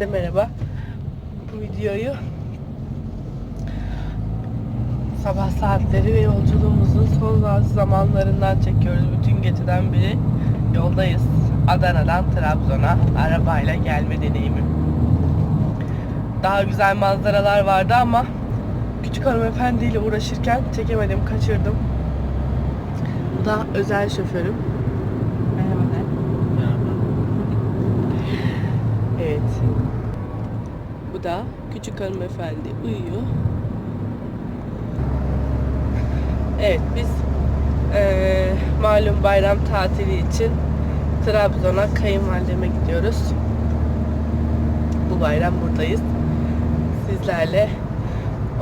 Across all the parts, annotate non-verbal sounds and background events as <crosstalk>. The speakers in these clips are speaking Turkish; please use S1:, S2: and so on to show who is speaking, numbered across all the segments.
S1: Herkese merhaba. Bu videoyu sabah saatleri ve yolculuğumuzun son zamanlarından çekiyoruz. Bütün geceden beri yoldayız. Adana'dan Trabzon'a arabayla gelme deneyimi. Daha güzel manzaralar vardı ama küçük hanımefendiyle uğraşırken çekemedim, kaçırdım. Bu da özel şoförüm. Merhaba de. Evet. Bu da küçük hanımefendi uyuyor. Evet biz eee, malum bayram tatili için Trabzon'a kayınvalideme gidiyoruz. Bu bayram buradayız. Sizlerle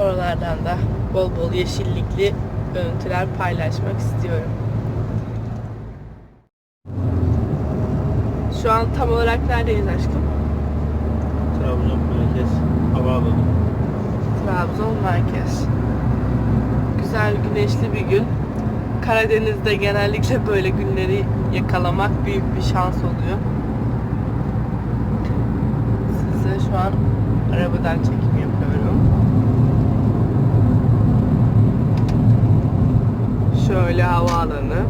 S1: oralardan da bol bol yeşillikli görüntüler paylaşmak istiyorum. Şu an tam olarak neredeyiz aşkım?
S2: Trabzon Merkez Havaalanı.
S1: Trabzon merkez. Güzel güneşli bir gün. Karadeniz'de genellikle böyle günleri yakalamak büyük bir şans oluyor. Size şu an arabadan çekim yapıyorum. Şöyle havaalanı.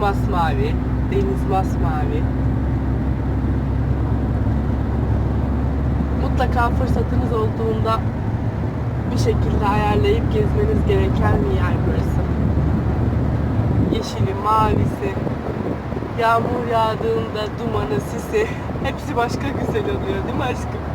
S1: Masmavi, deniz masmavi. Mutlaka fırsatınız olduğunda bir şekilde ayarlayıp gezmeniz gereken bir yer burası. Yeşili, mavisi, yağmur yağdığında dumanı, sisi hepsi başka güzel oluyor değil mi aşkım?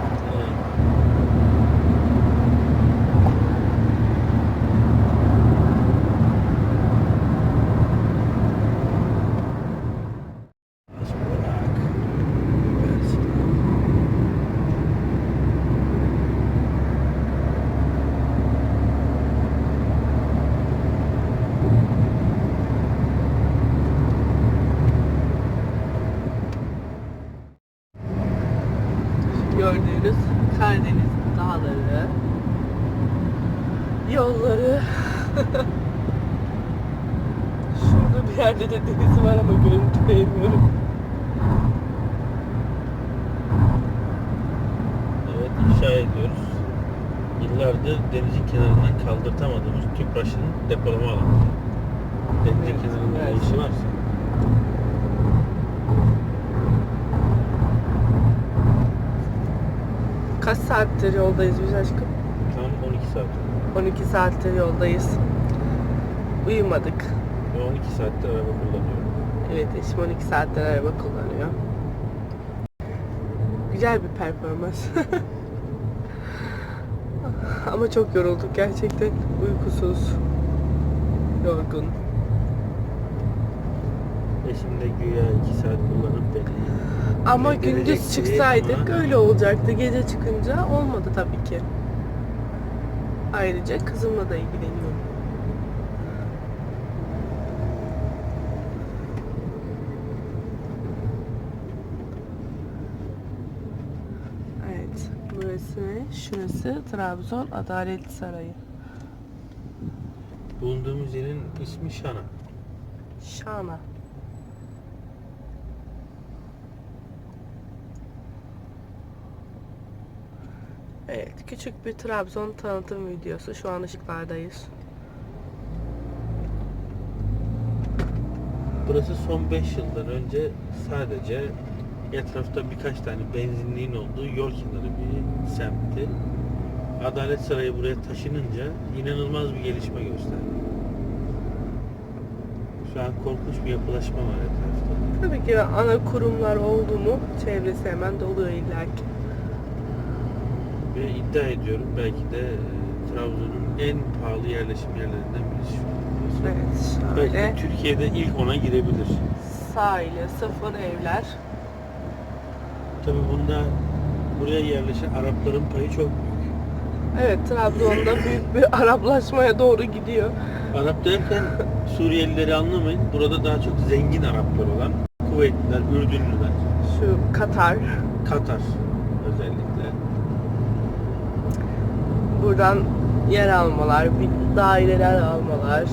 S1: Gördüğünüz Karadeniz dağları, yolları. <laughs> Şurada bir yerde de deniz var ama görüntü beğenmiyorum.
S2: Evet inşa ediyoruz. Yıllardır denizin kenarından kaldırtamadığımız Tüpraş'ın depolama alanı. Denizin kenarında
S1: evet.
S2: işi varsa.
S1: Kaç saattir yoldayız biz aşkım?
S2: Tam 12 saat.
S1: 12 saattir yoldayız. Uyumadık.
S2: Ve 12 saatte araba kullanıyorum.
S1: Evet eşim 12 saattir araba kullanıyor. Güzel bir performans. <laughs> Ama çok yorulduk gerçekten. Uykusuz. Yorgun.
S2: Eşim de güya 2 saat kullanıp beni
S1: Ama
S2: Gönderecek
S1: gündüz
S2: diye
S1: çıksaydık
S2: ama-
S1: öyle olacaktı. Gece çıkınca olmadı tabii ki. Ayrıca kızımla da ilgileniyorum. Evet, burası ne? Şurası Trabzon Adalet Sarayı.
S2: bulunduğumuz yerin ismi Şana.
S1: Şana. Evet, küçük bir Trabzon tanıtım videosu. Şu an ışıklardayız.
S2: Burası son 5 yıldan önce sadece etrafta birkaç tane benzinliğin olduğu yol kenarı bir semtti. Adalet Sarayı buraya taşınınca inanılmaz bir gelişme gösterdi. Şu an korkunç bir yapılaşma var etrafta.
S1: Tabii ki ana kurumlar oldu mu çevresi hemen doluyor illaki.
S2: Ve iddia ediyorum belki de e, Trabzon'un en pahalı yerleşim yerlerinden birisi.
S1: Evet,
S2: Belki de
S1: şöyle
S2: Türkiye'de ilk ona girebilir.
S1: sahile sıfır evler.
S2: Tabii bunda buraya yerleşen Arapların payı çok büyük.
S1: Evet, Trabzon'da <laughs> büyük bir Araplaşmaya doğru gidiyor.
S2: Arap derken Suriyelileri anlamayın. Burada daha çok zengin Araplar olan Kuveytliler, Ürdünlüler,
S1: Şu Katar.
S2: Katar
S1: buradan yer almalar, bir daireler almalar.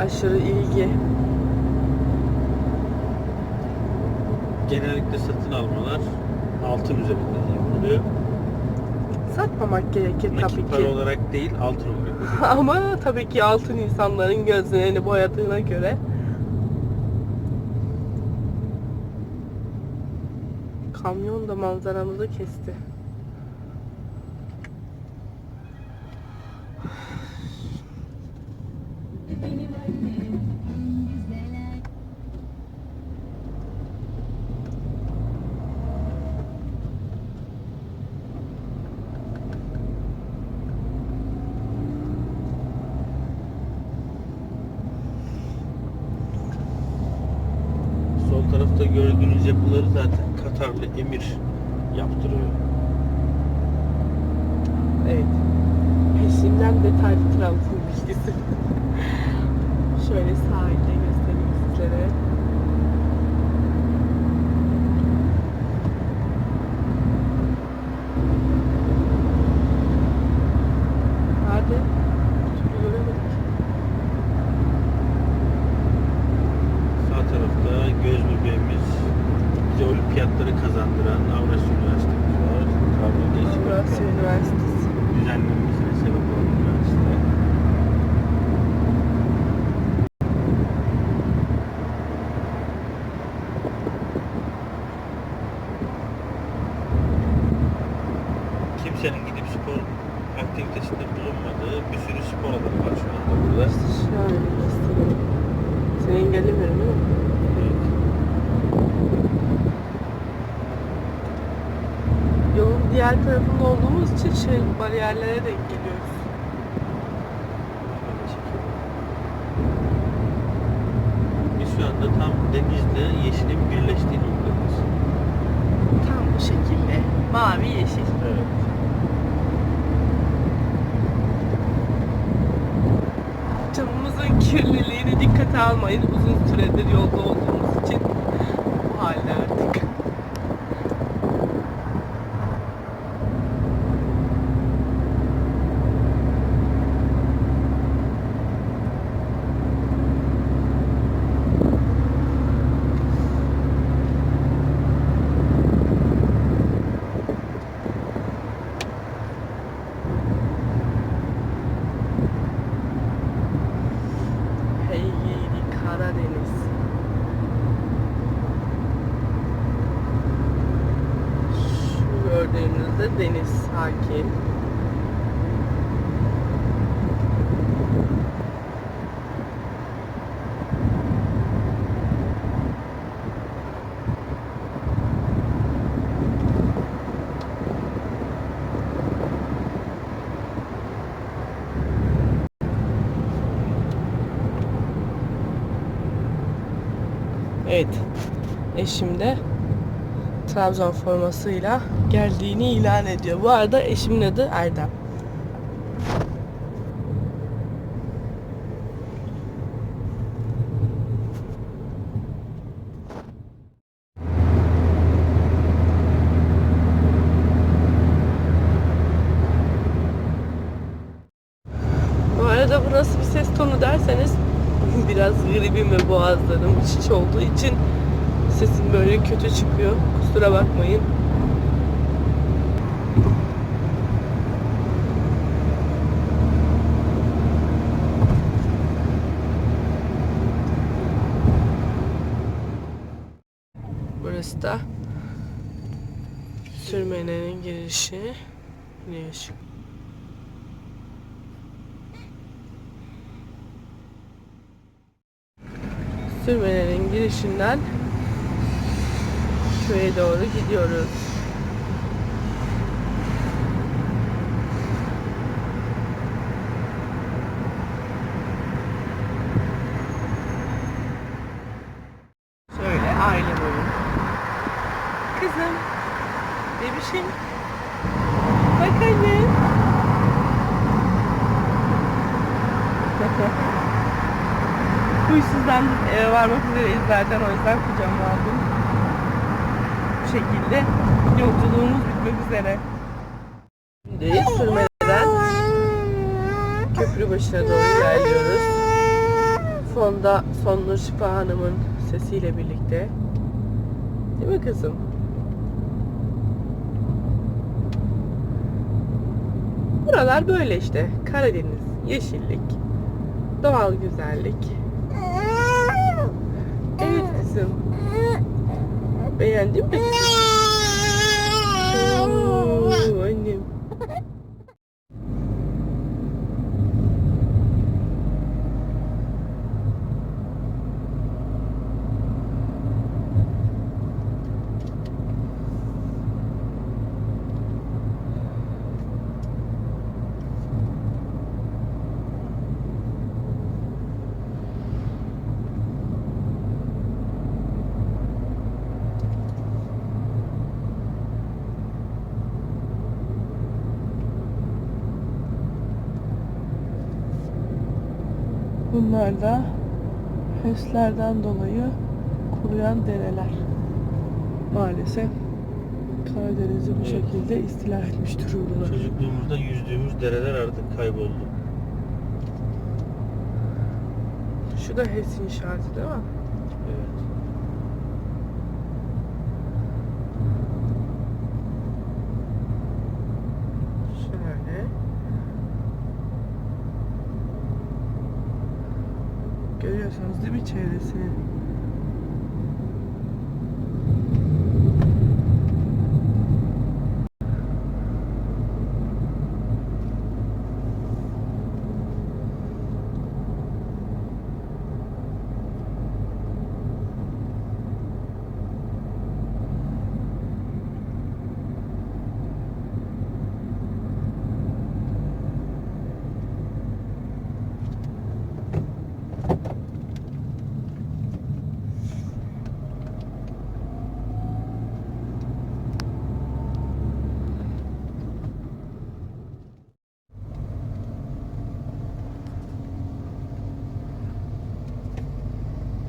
S1: Aşırı ilgi.
S2: Genellikle satın almalar altın üzerinde yapılıyor.
S1: Satmamak gerekir
S2: Nakit
S1: tabii
S2: para
S1: ki.
S2: olarak değil altın olarak. <laughs>
S1: Ama tabii ki altın insanların gözlerini boyadığına göre kamyon da manzaramızı kesti.
S2: Sol tarafta gördüğünüz yapıları zaten Katarlı emir yaptırıyor.
S1: Evet. Peşinden detaylı Trabzon bilgisi. Şöyle sahilde göstereyim sizlere. Diğer tarafında olduğumuz için şey bariyerlere denk geliyoruz.
S2: Biz şu anda tam denizle yeşilin birleştiği noktadayız.
S1: Tam bu şekilde. Mavi yeşil.
S2: Evet.
S1: Camımızın kirliliğini dikkate almayın. Uzun süredir yolda olduğumuz için bu halde artık. Hey gidi Karadeniz. Şu gördüğünüzde deniz sakin. Evet. Eşim de Trabzon formasıyla geldiğini ilan ediyor. Bu arada eşimin adı Erdem. Bu arada bu nasıl bir ses tonu derseniz <laughs> biraz gribim ve boğazlarım şiş olduğu için sesim böyle kötü çıkıyor. Kusura bakmayın. Burası da sürmenenin girişi. Ne ışık sürmelerin girişinden köye doğru gidiyoruz. Şöyle aile boyu. Kızım, bebişim. Huysuzdan eve varmak üzereyiz zaten o yüzden kucağıma aldım. Bu şekilde yolculuğumuz bitmek üzere. Şimdi sürme başına doğru ilerliyoruz. Fonda Sonnur Şifa Hanım'ın sesiyle birlikte. Değil mi kızım? Buralar böyle işte. Karadeniz, yeşillik, doğal güzellik. 哎呀，你没 Bunlar da HES'lerden dolayı kuruyan dereler. Maalesef Karadeniz'i bu şekilde istila etmiş durumdalar.
S2: Çocukluğumuzda yüzdüğümüz dereler artık kayboldu.
S1: Şu da HES inşaatı değil mi?
S2: Evet.
S1: Şöyle. Görüyorsunuz değil mi çevresini?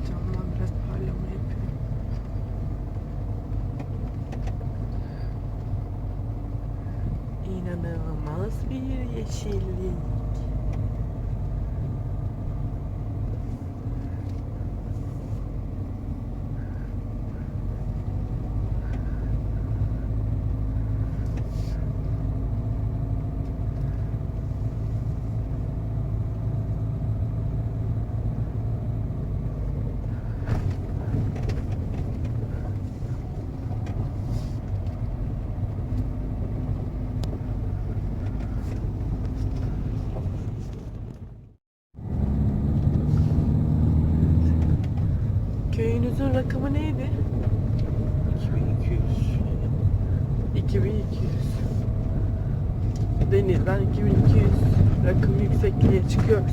S1: Camdan biraz parlama yapıyor. İnanılmaz bir yeşillik. Köyünüzün rakamı neydi?
S2: 2200.
S1: 2200. Denizden 2200 rakım yüksekliğe çıkıyoruz.